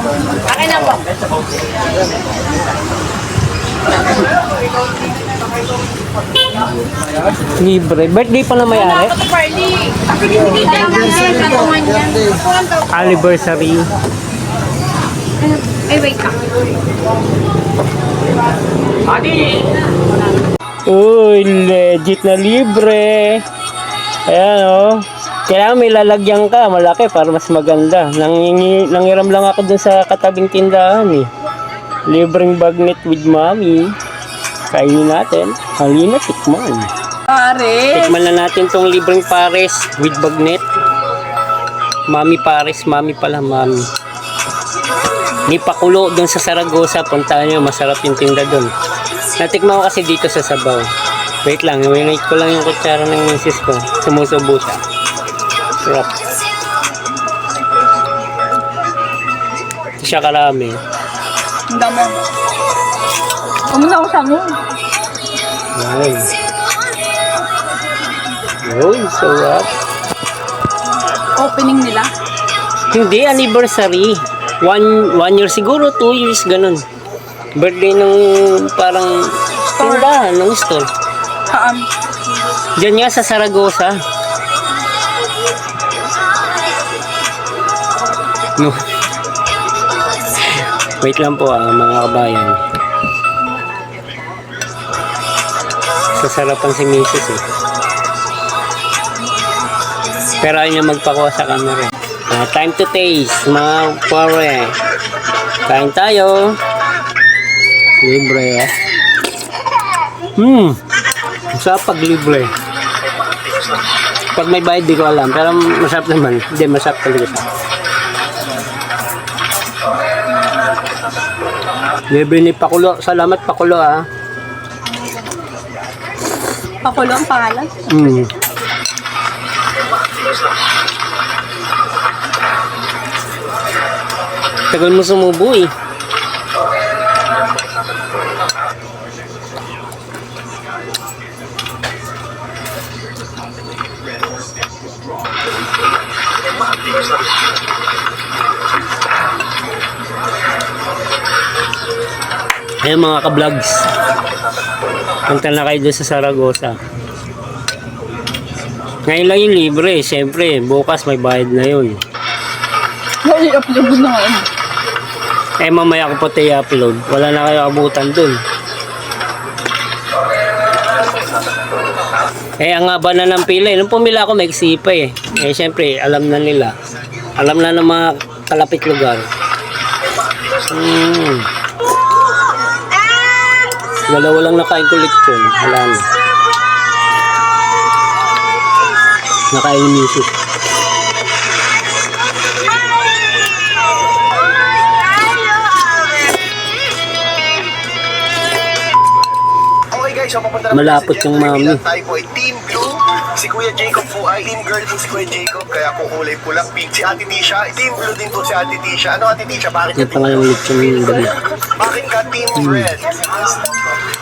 Akin na po. Libre. Birthday pa na may-ari. Ito Carly. Hindi tayo kasi katungan yan. Katungan daw. Anniversary. Ay, wait ka. Uy, legit na libre. Ayan oh. Kailangan may lalagyan ka, malaki para mas maganda. Nangingi, nangiram lang ako dun sa katabing tindahan eh. Libreng bagnet with mommy. Kainin natin. Halina, tikman. Pare. Tikman na natin tong libreng pares with bagnet. Mami pares, mami pala, mami. Ni Pakulo doon sa Saragosa, puntahan nyo, masarap yung tinda doon. Natikman ko kasi dito sa Sabaw. Wait lang, winait ko lang yung kutsara ng misis ko. Sumusubo siya. Sarap. Hindi siya karami. Ang damo. Kumuna ako sa mo. Ay. Uy, sarap. Opening nila. Hindi, anniversary. One, one year siguro, two years, ganun. Birthday ng parang tindahan, ng store. Saan? Diyan nga sa Saragosa. No. Wait lang po ah, mga kabayan. Sasarapan si Mrs. eh. Pero ayaw niya magpakuha sa camera. eh. Ah, time to taste, mga pare. Kain tayo. Libre eh. Hmm. Masarap pag libre. Pag may bayad, di ko alam. Pero masarap naman. Hindi, masarap talaga siya. Libre ni Pakulo. Salamat Pakulo ah. Pakulo ang pangalan. Hmm. Tagal mo sumubo eh. Ayun mga ka-vlogs. Punta na kayo doon sa Saragosa. Ngayon lang yung libre, siyempre. Bukas may bayad na yun. Ay, upload mo na ngayon. Eh mamaya ko pati i-upload. Wala na kayo abutan dun. Eh ang haba na ng pila eh. Nung pumila ako may pa eh. Eh siyempre alam na nila. Alam na ng mga kalapit lugar. Hmm. Dalawa lang nakain ko lechon. Wala na. Nakain papunta na Malapot yung mami. Tayo po ay Team Blue. Si Kuya Jacob po ay Team Girl po si Kuya Jacob. Kaya po kulay pula. Pink si Ate Tisha. Team Blue din po si Ate Tisha. Ano Ate Tisha? Bakit Yung lechon yung gabi. Bakit ka Team Red?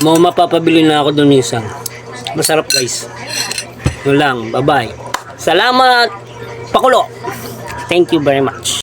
Mo mapapabili na ako doon isang. Masarap guys. Yun lang. Bye-bye. Salamat, Pakulo. Thank you very much.